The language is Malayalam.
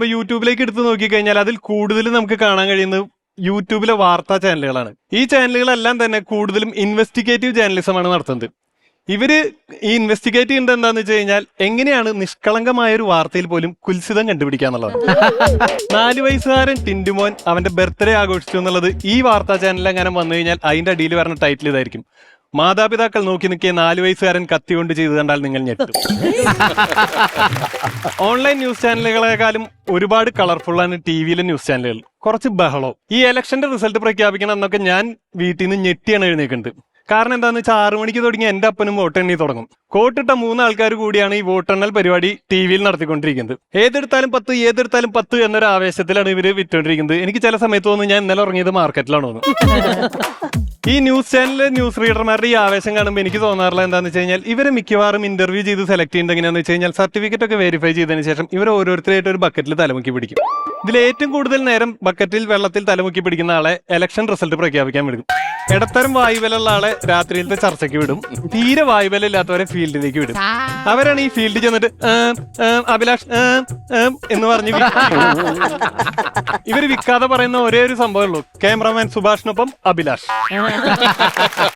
ഇപ്പൊ യൂട്യൂബിലേക്ക് എടുത്ത് നോക്കിക്കഴിഞ്ഞാൽ അതിൽ കൂടുതലും നമുക്ക് കാണാൻ കഴിയുന്നത് യൂട്യൂബിലെ വാർത്താ ചാനലുകളാണ്. ഈ ചാനലുകളെല്ലാം തന്നെ കൂടുതലും ഇൻവെസ്റ്റിഗേറ്റീവ് ജേർണലിസമാണ് നടത്തുന്നത്. ഇവർ ഈ ഇൻവെസ്റ്റിഗേറ്റ് ചെയ്യുന്നത് എന്താന്ന് വെച്ച് കഴിഞ്ഞാൽ എങ്ങനെയാണ് നിഷ്കളങ്കമായ ഒരു വാർത്തയിൽ പോലും കുൽസിതം കണ്ടുപിടിക്കാന്നുള്ളത് നാല് വയസ്സുകാരൻ ടിൻഡുമോൻ അവന്റെ ബർത്ത്ഡേ ആഘോഷിച്ചു എന്നുള്ളത് ഈ വാർത്താ ചാനലിൽ അങ്ങനെ വന്നു കഴിഞ്ഞാൽ അതിന്റെ അടിയിൽ വരുന്ന ടൈറ്റിൽ ഇതായിരിക്കും. മാതാപിതാക്കൾ നോക്കി നിൽക്കിയ നാല് വയസ്സുകാരൻ കത്തി കൊണ്ട് ചെയ്ത് കണ്ടാൽ നിങ്ങൾ ഞെട്ടും. ഓൺലൈൻ ന്യൂസ് ചാനലുകളെക്കാളും ഒരുപാട് കളർഫുള്ളാണ് ടി വിയിലെ ന്യൂസ് ചാനലുകൾ. കുറച്ച് ബഹളോ ഈ ഇലക്ഷന്റെ റിസൾട്ട് പ്രഖ്യാപിക്കണം എന്നൊക്കെ ഞാൻ വീട്ടിൽ നിന്ന് ഞെട്ടിയാണ് എഴുന്നേക്കുന്നത്. കാരണം എന്താന്ന് വെച്ചാൽ ആറു മണിക്ക് തുടങ്ങി എന്റെ അപ്പനും വോട്ടെണ്ണി തുടങ്ങും. കോട്ടിട്ട മൂന്ന് ആൾക്കാർ കൂടിയാണ് ഈ വോട്ടെണ്ണൽ പരിപാടി ടി വിയിൽ നടത്തിക്കൊണ്ടിരിക്കുന്നത്. ഏതെടുത്താലും പത്ത് ഏതെടുത്താലും പത്ത് എന്നൊരു ആവേശത്തിലാണ് ഇവർ വിറ്റുകൊണ്ടിരിക്കുന്നത്. എനിക്ക് ചില സമയത്ത് തോന്നുന്നു ഞാൻ ഇന്നലെ ഉറങ്ങിയത് മാർക്കറ്റിലാണ് എന്ന്. ഈ ന്യൂസ് ചാനലിലെ ന്യൂസ് റീഡർമാരുടെ ഈ ആവേശം കാണുമ്പോൾ എനിക്ക് തോന്നാറില്ല എന്താന്ന് വെച്ച് കഴിഞ്ഞാൽ ഇവരെ മിക്കവാറും ഇന്റർവ്യൂ ചെയ്ത് സെലക്ട് ചെയ്യുന്നത് എങ്ങനെയാന്ന് വെച്ച് കഴിഞ്ഞാൽ സർട്ടിഫിക്കറ്റ് ഒക്കെ വെരിഫൈ ചെയ്തതിന് ശേഷം ഇവർ ഓരോരുത്തരായിട്ട് ഒരു ബക്കറ്റിൽ തലമുക്കി പിടിക്കും. ഇതിൽ ഏറ്റവും കൂടുതൽ നേരം ബക്കറ്റിൽ വെള്ളത്തിൽ തലമുക്കി പിടിക്കുന്ന ആളെ ഇലക്ഷൻ റിസൾട്ട് പ്രഖ്യാപിക്കാൻ വിടും. ഇടത്തരം വായുബലുള്ള ആളെ രാത്രിയിലത്തെ ചർച്ചയ്ക്ക് വിടും. തീരെ വായുബലം ഇല്ലാത്തവരെ ഫീൽഡിലേക്ക് വിടും. അവരാണ് ഈ ഫീൽഡിൽ ചെന്നിട്ട് "ഏം, ഏം, അഭിലാഷ് ഏം, ഏം" എന്ന് പറഞ്ഞു ഇവർ വിൽക്കാതെ പറയുന്ന ഒരേ ഒരു സംഭവമേ ഉള്ളൂ. ക്യാമറമാൻ സുഭാഷിനൊപ്പം അഭിലാഷ്. forever.